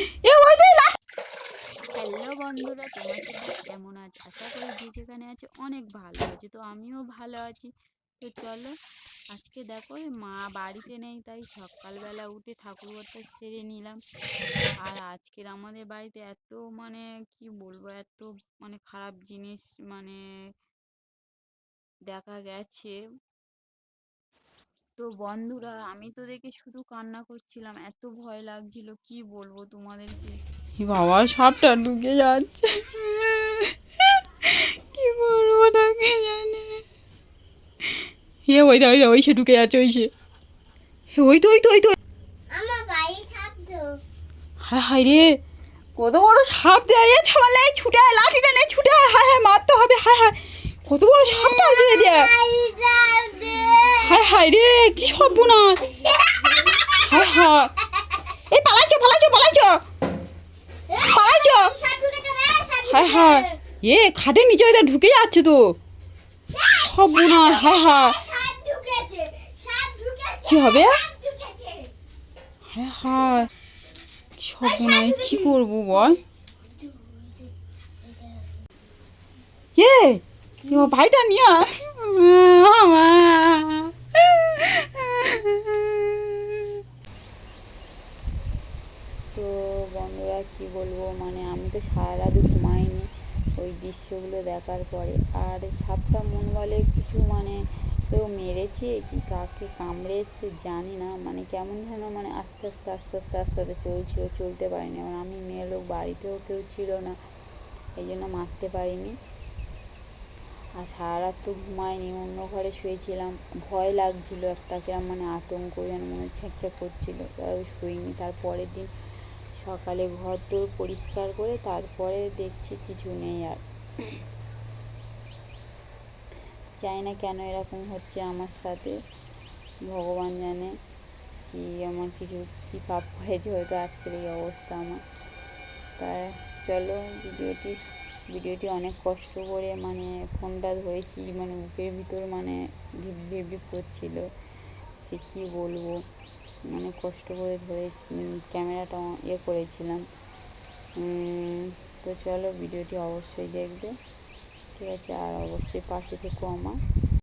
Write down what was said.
এ, ওই হ্যালো বন্ধুরা, তোমরা কেমন আছো? আশা করি যে যেখানে আছে অনেক ভালো আছে। তো আমিও ভালো আছি। তো চলো, আজকে দেখো মা বাড়িতে নেই, তাই সকালবেলা উঠে ঠাকুর ঘরটা সেরে নিলাম। আর আজকের আমাদের বাড়িতে এত মানে কি বলব, এত মানে খারাপ জিনিস মানে দেখা গেছে। তো বন্ধুরা আমি তো দেখে শুধু কান্না করছিলাম। এত ভয় লাগছিল কি বলব তোমাদেরকে? বাবা সাপটা ঢুকে যাচ্ছে। কি করব তাকে জানে হে ওই দা ওই ওই সে ঢুকে যাচ্ছে ওই সে। ওই তো ওই তো ওই তো। আমার বাড়ি থাকতো হায় হায় রে। কত বড় সাপ দেয় এ ছামালে ছুটে আয় লাঠিটা নে ছুটে আয়। হায় হায় মারতে হবে হায় হায়। কত বড় সাপটা দিয়ে দেয় হায় হায় রে, কি সর্বনাশ। হায় হায়। এই পালাইছো পালাইছো পালাইছো। পালাইছো। হায় হায়। এ, খাটের নিচে ওইটা ঢুকে যাচ্ছে তো। সর্বনাশ, হায় হায়। কি হবে? হায় হায়। সর্বনাশ কি করব বল? এ ভাইটা নিয়ে আয়। আমা। তো বন্ধুরা কি বলব? মানে আমি তো সারা রাত ঘুমাইনি। ওই দৃশ্যগুলো দেখার পরে। আর সাপটা মন বলে কিছু মানে কেউ মেরেছে কি কাকে কামড়ে এসছে জানি না। মানে কেমন যেন মানে আস্তে আস্তে আস্তে আস্তে আস্তে আস্তে চলছিল, চলতে পারিনি। এবার আমি মেয়ে লোক বাড়িতেও কেউ ছিল না। এই জন্য মারতে পারিনি। আর সারা রাত তো ঘুমাইনি, অন্য ঘরে শুয়েছিলাম। ভয় লাগছিল একটা কিরম মানে আতঙ্ক যেন মনে ছ্যাঁকছ্যাঁক করছিল। তাই শুইনি। তার পরের দিন সকালে ঘর দোর পরিষ্কার করে তারপরে দেখছি কিছু নেই আর। জানি না কেন এরকম হচ্ছে আমার সাথে। ভগবান জানে কি আমার কিছু, কী পাপ হয়েছে হয়তো আজকের এই অবস্থা আমার। তাই চলো, ভিডিওটি ভিডিওটি অনেক কষ্ট করে মানে ফোনটা ধরেছি মানে বুকের ভিতর মানে ঝিপ ঝিপ করছিল। সে কী বলব? মানে কষ্ট করে ধরে ক্যামেরাটা ইয়ে করেছিলাম। তো চলো, ভিডিওটি অবশ্যই দেখবে। ঠিক আছে, আর অবশ্যই পাশে থেকো আমার।